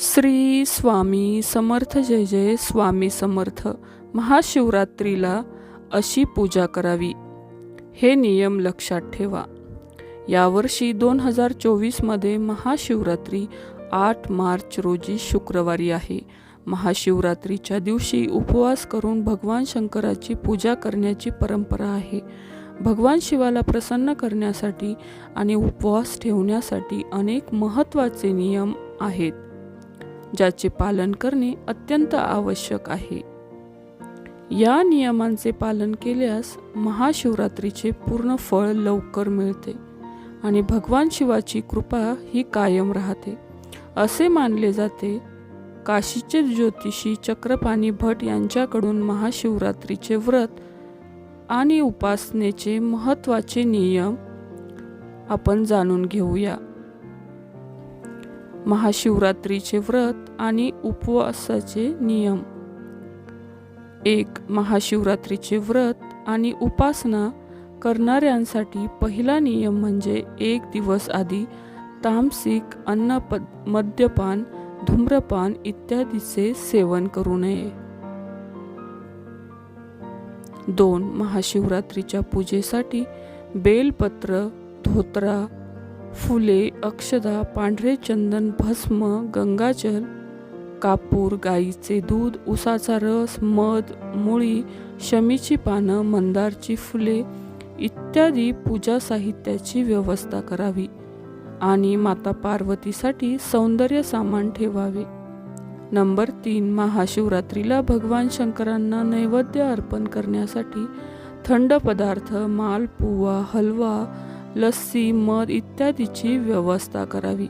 श्री स्वामी समर्थ जय जय स्वामी समर्थ. महाशिवरात्रीला अशी पूजा करावी. हे नियम लक्षात ठेवा. यावर्षी दोन हजार चोवीसमध्ये महाशिवरात्री आठ मार्च रोजी शुक्रवारी आहे. महाशिवरात्रीच्या दिवशी उपवास करून भगवान शंकराची पूजा करण्याची परंपरा आहे. भगवान शिवाला प्रसन्न करण्यासाठी आणि उपवास ठेवण्यासाठी अनेक महत्त्वाचे नियम आहेत. ज्याचे पालन करणे अत्यंत आवश्यक आहे. या नियमांचे पालन केल्यास महाशिवरात्रीचे पूर्ण फळ लवकर मिळते आणि भगवान शिवाची कृपा ही कायम राहते. असे मानले जाते. काशीचे ज्योतिषी चक्रपाणी भट यांच्याकडून महाशिवरात्रीचे व्रत आणि उपासनेचे महत्त्वाचे नियम आपण जाणून घेऊया. महाशिवरात्रीचे व्रत आणि उपवासाचे नियम. एक महाशिवरात्रीचे व्रत आणि उपासना करणाऱ्यांसाठी पहिला नियम म्हणजे एक दिवस आधी तामसिक अन्न मद्यपान धूम्रपान इत्यादीचे सेवन करू नये. दोन महाशिवरात्रीच्या पूजेसाठी बेलपत्र धोत्रा फुले अक्षदा पांढरे चंदन भस्म गंगाजल कापूर गाईचे दूध उसाचा रस मध मुळी शमीची पानं मंदारची फुले इत्यादी पूजा साहित्याची व्यवस्था करावी आणि माता पार्वतीसाठी सौंदर्य सामान ठेवावे. नंबर तीन महाशिवरात्रीला भगवान शंकरांना नैवेद्य अर्पण करण्यासाठी थंड पदार्थ मालपुवा हलवा लस्सी मध इत्यादीची व्यवस्था करावी.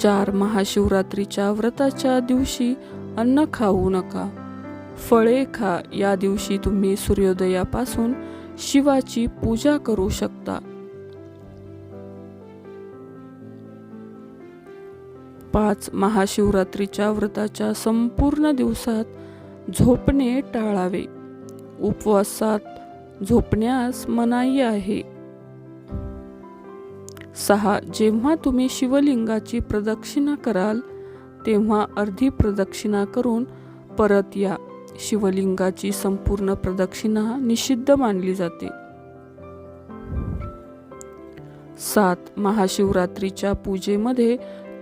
चार महाशिवरात्रीच्या व्रताच्या दिवशी अन्न खाऊ नका. फळे खा. या दिवशी तुम्ही सूर्योदयापासून शिवाची पूजा करू शकता. पाच महाशिवरात्रीच्या व्रताच्या संपूर्ण दिवसात झोपणे टाळावे. उपवासात झोपण्यास मनाई आहे. सहा जेव्हा तुम्ही शिवलिंगाची प्रदक्षिणा कराल तेव्हा अर्धी प्रदक्षिणा करून परत या. शिवलिंगाची संपूर्ण प्रदक्षिणा निषिद्ध मानली जाते. सात महाशिवरात्रीच्या पूजेमध्ये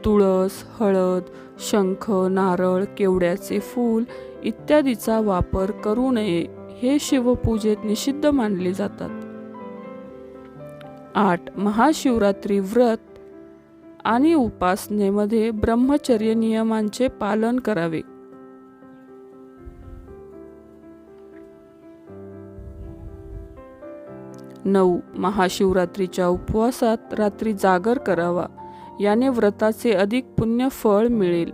तुळस हळद शंख नारळ केवड्याचे फूल इत्यादीचा वापर करू नये. हे शिवपूजेत निषिद्ध मानले जातात. आठ. महाशिवरात्री व्रत आणि उपासनेमध्ये ब्रह्मचर्य नियमांचे पालन करावे. नऊ. महाशिवरात्रीच्या उपवासात रात्री जागर करावा. याने व्रताचे अधिक पुण्य फळ मिळेल.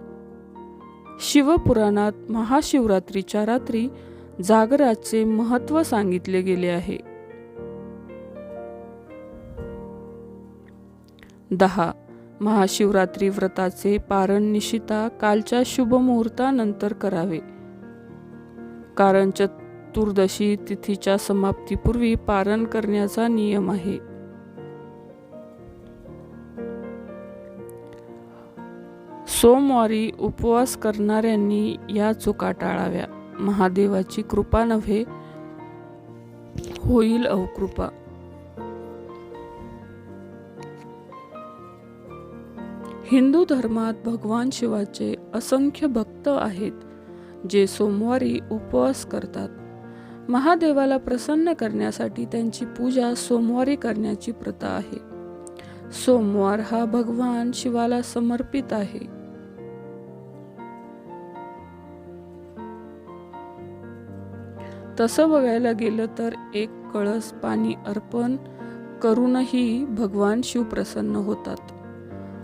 शिवपुराणात महाशिवरात्रीच्या रात्री जागराचे महत्त्व सांगितले गेले आहे. दहा. महाशिवरात्री व्रताचे पारण निशिता कालच्या शुभ मुहूर्तानंतर करावे. कारण चतुर्दशी तिथीच्या समाप्तीपूर्वी पारण करण्याचा नियम आहे. सोमवारी उपवास करणाऱ्यांनी या चुका टाळाव्या. महादेवाची कृपा नव्हे होईल अवकृपा. हिंदू धर्मात भगवान शिवाचे असंख्य भक्त आहेत जे सोमवारी उपवास करतात. महादेवाला प्रसन्न करण्यासाठी त्यांची पूजा सोमवारी करण्याची प्रथा आहे. सोमवार हा भगवान शिवाला समर्पित आहे. तसं बघायला गेलं तर एक कळस पाणी अर्पण करूनही भगवान शिव प्रसन्न होतात.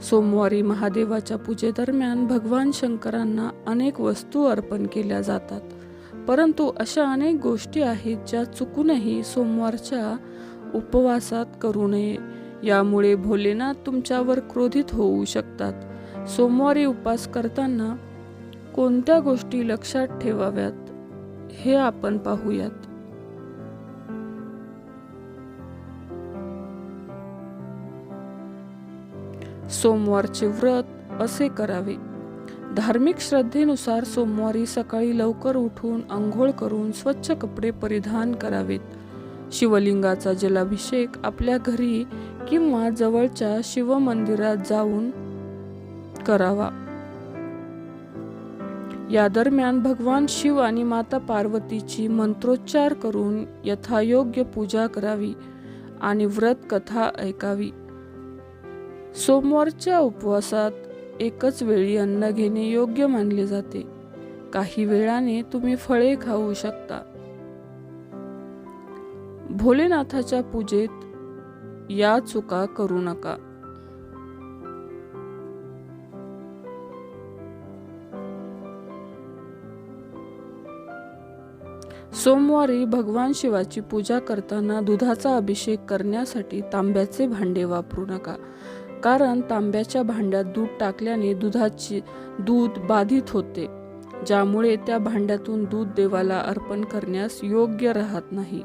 सोमवारी महादेवाच्या पूजेदरम्यान भगवान शंकरांना अनेक वस्तू अर्पण केल्या जातात. परंतु अशा अनेक गोष्टी आहेत ज्या चुकूनही सोमवारच्या उपवासात करू नये. यामुळे भोलेनाथ तुमच्यावर क्रोधित होऊ शकतात. सोमवारी उपवास करताना कोणत्या गोष्टी लक्षात ठेवाव्यात? हे आपण पाहूयात. सोमवारचे व्रत असे करावे. धार्मिक श्रद्धेनुसार सोमवारी सकाळी लवकर उठून आंघोळ करून स्वच्छ कपडे परिधान करावेत. शिवलिंगाचा जलाभिषेक आपल्या घरी किंवा जवळच्या शिवमंदिरात जाऊन करावा. या दरम्यान भगवान शिव आणि माता पार्वतीची मंत्रोच्चार करून यथायोग्य पूजा करावी आणि व्रत कथा ऐकावी. सोमवारच्या उपवासात एकच वेळी अन्न घेणे योग्य मानले जाते. काही वेळाने तुम्ही फळे खाऊ शकता. भोलेनाथाच्या पूजेत या चुका करू नका. सोमवारी भगवान शिवाची पूजा करताना दुधाचा अभिषेक करण्यासाठी तांब्याचे भांडे वापरू नका. कारण तांब्याच्या भांड्यात दूध टाकल्याने दुधाची दूध बाधित होते. ज्यामुळे त्या भांड्यातून दूध देवाला अर्पण करण्यास योग्य राहत नाही.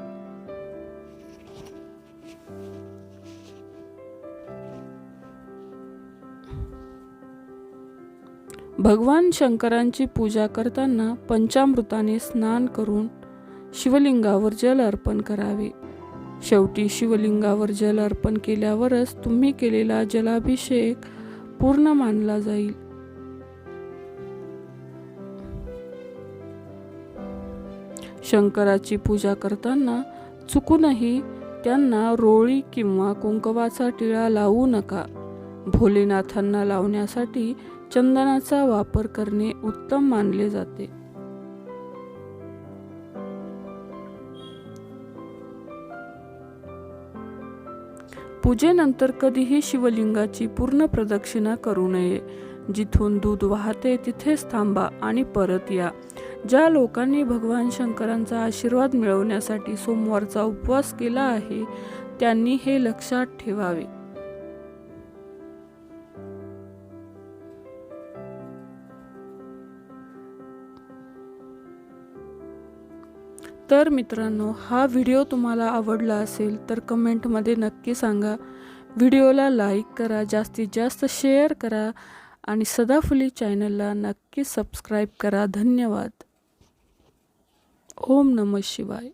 भगवान शंकरांची पूजा करताना पंचामृताने स्नान करून शिवलिंगावर जल अर्पण करावे. शेवटी शिवलिंगावर जल अर्पण केल्यावरच तुम्ही केलेला जलाभिषेक पूर्ण मानला जाईल. शंकराची पूजा करताना चुकूनही त्यांना रोळी किंवा कुंकवाचा टिळा लावू नका. भोलेनाथांना लावण्यासाठी चंदनाचा वापर करणे उत्तम मानले जाते. पूजेनंतर कधीही शिवलिंगाची पूर्ण प्रदक्षिणा करू नये. जिथून दूध वाहते तिथेच थांबा आणि परत या. ज्या लोकांनी भगवान शंकरांचा आशीर्वाद मिळवण्यासाठी सोमवारचा उपवास केला आहे त्यांनी हे लक्षात ठेवावे. तर मित्रांनो हा व्हिडिओ तुम्हाला आवडला असेल तर कमेंटमध्ये नक्की सांगा. व्हिडिओला लाईक करा जास्तीत जास्त शेअर करा आणि सदाफुली चॅनलला नक्की सबस्क्राईब करा. धन्यवाद. ओम नम शिवाय.